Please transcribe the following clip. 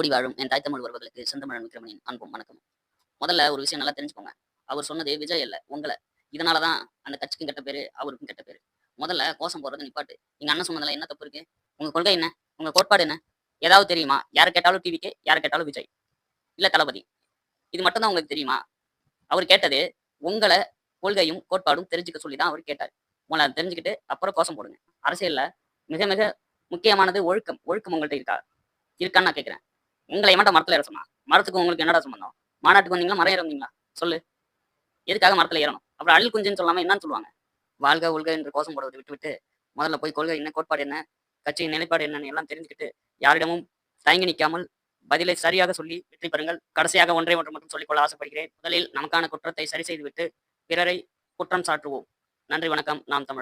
கூடி வாழும் என் தாய் தமிழ் உறவுகளுக்கு செந்தமிழன் விக்ரமணியின் அன்பும் வணக்கம் முதல்ல ஒரு விஷயம் நல்லா தெரிஞ்சுக்கோங்க. அவர் சொன்னது விஜய் இல்ல உங்களை. இதனாலதான் அந்த கட்சிக்கும் கெட்ட பேரு அவருக்கும் கெட்ட பேரு. முதல்ல கோஷம் போறது நிப்பாட்டு. எங்க அண்ணன் சொன்னதுல என்ன தப்பு இருக்கு? உங்க கொள்கை என்ன? உங்க கோட்பாடு என்ன? ஏதாவது தெரியுமா? யார கேட்டாலும் டிவிக்கு யார் கேட்டாலும் விஜய். இல்ல தளபதி. இது மட்டும் தான் உங்களுக்கு தெரியுமா? அவர் கேட்டது உங்களை கொள்கையும் கோட்பாடும் தெரிஞ்சுக்க சொல்லி தான் அவர் கேட்டார். உங்களை தெரிஞ்சுக்கிட்டு அப்புறம் கோஷம் போடுங்க. அரசியல்ல மிக மிக முக்கியமானது ஒழுக்கம். ஒழுக்கம் உங்கள்கிட்ட இருக்கா? இருக்கான்னு நான் கேட்கிறேன் உங்களை மட்டும் மரத்துல ஏற சொன்னா மரத்துக்கு உங்களுக்கு என்னடா சம்பந்தம்? மாநாட்டுக்கு வந்தீங்களா? மரம் இறந்தீங்களா சொல்லு. எதுக்காக மரத்துல ஏறணும்? அப்புறம் அழில் குஞ்சுன்னு சொல்லாம என்னன்னு சொல்லுவாங்க? வாழ்க உள்க என்று கோஷம் போடுவது விட்டு விட்டு முதல்ல போய் கொள்கை என்ன கோட்பாடு என்ன கட்சியின் நிலைப்பாடு என்னன்னு எல்லாம் தெரிஞ்சுக்கிட்டு யாரிடமும் தயங்கி நிற்காமல் பதிலை சரியாக சொல்லி வெற்றி பெறுங்கள். கடைசியாக ஒன்றை ஒன்று மட்டும் சொல்லிக்கொள்ள ஆசைப்படுகிறேன். முதலில் நமக்கான குற்றத்தை சரி செய்துவிட்டு பிறரை குற்றம் சாட்டுவோம் நன்றி வணக்கம். நாம் தமிழர்.